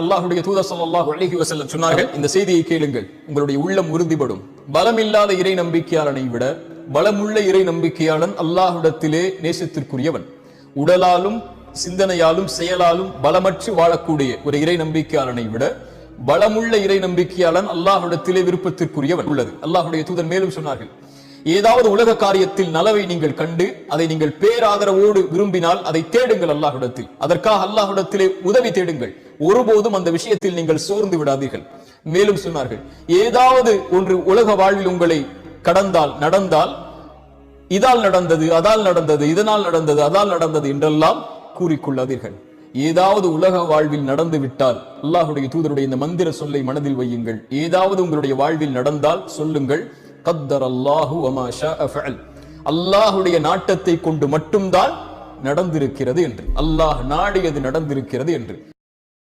அல்லாஹுடைய தூதர் ஸல்லல்லாஹு அலைஹி சொன்னார்கள் இந்த செய்தியை கேளுங்கள். உங்களுடைய உள்ளம் உறுதிப்படும். பலமில்லாத இறை நம்பிக்கையாளனை விட பலமுள்ள இறை நம்பிக்கையாளன் அல்லாஹுடத்திலே நேசத்திற்குரியவன். உடலாலும் சிந்தனையாலும் செயலாலும் பலமற்று வாழக்கூடிய ஒரு இறை நம்பிக்கையாளனை விட பலமுள்ள இறை நம்பிக்கையாளன் அல்லாஹுடத்திலே விருப்பத்திற்குரியவன் உள்ளது. அல்லாஹுடைய தூதர் மேலும் சொன்னார்கள் ஏதாவது உலக காரியத்தில் நலவை நீங்கள் கண்டு அதை நீங்கள் பேராதரவோடு விரும்பினால் அதை தேடுங்கள் அல்லாஹுடத்தில் அதற்காக அல்லாஹுடத்திலே உதவி தேடுங்கள். ஒருபோதும் அந்த விஷயத்தில் நீங்கள் சோர்ந்து விடாதீர்கள். மேலும் சொன்னார்கள் ஏதாவது ஒன்று உலக வாழ்வில் உங்களை கடந்தால் நடந்தால் இதால் நடந்தது அதால் நடந்தது இதனால் நடந்தது அதால் நடந்தது என்றெல்லாம் கூறிக்கொள்ளாதீர்கள். ஏதாவது உலக வாழ்வில் நடந்து விட்டால் அல்லாஹுடைய தூதருடைய இந்த மந்திர சொல்லை மனதில் வையுங்கள். ஏதாவது உங்களுடைய வாழ்வில் நடந்தால் சொல்லுங்கள் கத்தர் அல்லாஹு அல்லாஹுடைய நாட்டத்தை கொண்டு மட்டும்தான் நடந்திருக்கிறது என்று அல்லாஹ் நாடியது நடந்திருக்கிறது என்று.